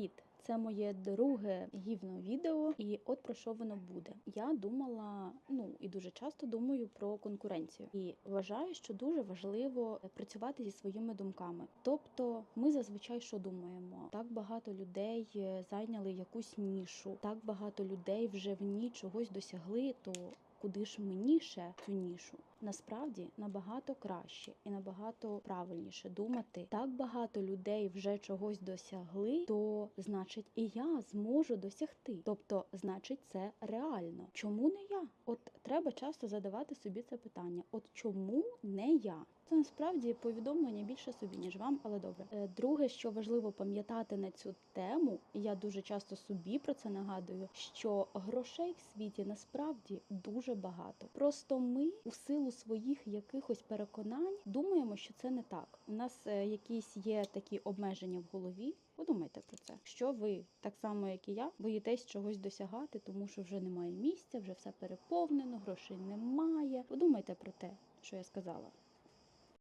Привіт! Це моє друге гівно відео, і от про що воно буде. Я думала, ну і дуже часто думаю про конкуренцію, і вважаю, що дуже важливо працювати зі своїми думками. Тобто, ми зазвичай що думаємо? Так багато людей е, зайняли якусь нішу, так багато людей вже в ній чогось досягли. То куди ж мені ще цю нішу? Насправді набагато краще і набагато правильніше думати. Так багато людей вже чогось досягли, то значить і я зможу досягти. Тобто, значить, це реально. Чому не я? От треба часто задавати собі це питання: от чому не я? Це насправді повідомлення більше собі, ніж вам, але добре. Е, Друге, що важливо пам'ятати на цю тему, я дуже часто собі про це нагадую, що грошей в світі насправді дуже багато. Просто ми у силу своїх якихось переконань думаємо, що це не так. У нас е, якісь є такі обмеження в голові. Подумайте про це, що ви так само, як і я, боїтесь чогось досягати, тому що вже немає місця, вже все переповнено, грошей немає. Подумайте про те, що я сказала.